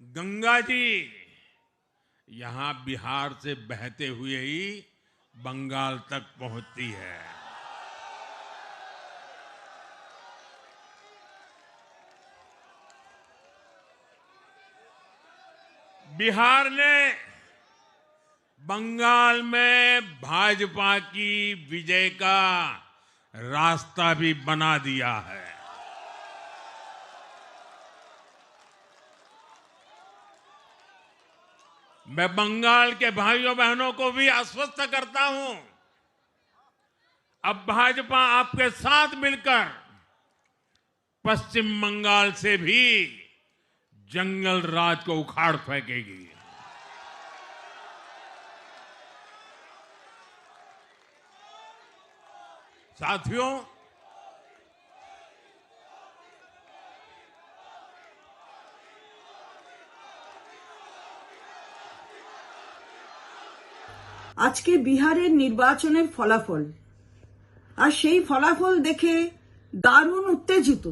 गंगा जी, यहाँ बिहार से बहते हुए ही बंगाल तक पहुँचती है। बिहार ने बंगाल में भाजपा की विजय का रास्ता भी बना दिया है। मैं बंगाल के भाइयों बहनों को भी आश्वस्त करता हूँ। अब भाजपा आपके साथ मिलकर पश्चिम बंगाल से भी जंगल राज को उखाड़ फेंकेगी। साथियों আজকে বিহারের নির্বাচনের ফলাফল। আর সেই ফলাফল দেখে দারুণ উত্তেজিত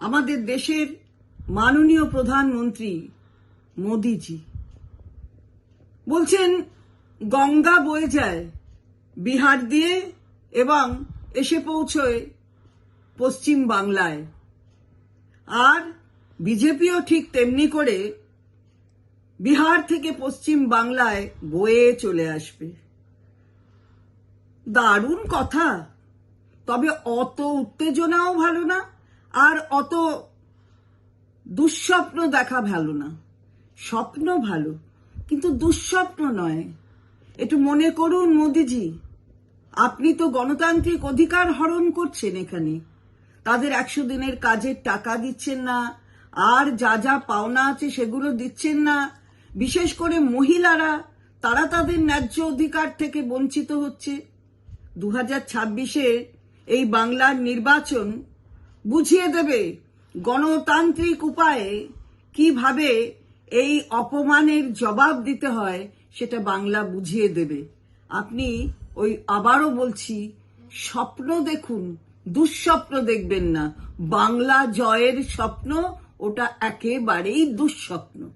আমাদের দেশের মাননীয় প্রধানমন্ত্রী মোদিজি। বলছেন, গঙ্গা বয়ে যায়, বিহার দিয়ে এবং এসে পৌঁছয় পশ্চিম বাংলায়। আর বিজেপিও ঠিক তেমনি করে বিহার থেকে পশ্চিম বাংলায় বয়ে চলে আসবে। দারুণ কথা। তবে অত উত্তেজনাও ভালো না, আর অত দুঃস্বপ্ন দেখা ভালো না। স্বপ্ন ভালো, কিন্তু দুঃস্বপ্ন নয়। একটু মনে করুন মোদিজি, আপনি তো গণতান্ত্রিক অধিকার হরণ করছেন এখানে। তাদের একশো দিনের কাজের টাকা দিচ্ছেন না, আর যা যা পাওনা আছে সেগুলো দিচ্ছেন না। বিশেষ করে মহিলারা, তারা তাদের ন্যায্য অধিকার থেকে বঞ্চিত হচ্ছে। দু হাজার এই বাংলার নির্বাচন বুঝিয়ে দেবে গণতান্ত্রিক উপায়ে কীভাবে এই অপমানের জবাব দিতে হয় সেটা বাংলা বুঝিয়ে দেবে। আপনি ওই আবারও বলছি, স্বপ্ন দেখুন, দুঃস্বপ্ন দেখবেন না। বাংলা জয়ের স্বপ্ন, ওটা একেবারেই দুঃস্বপ্ন।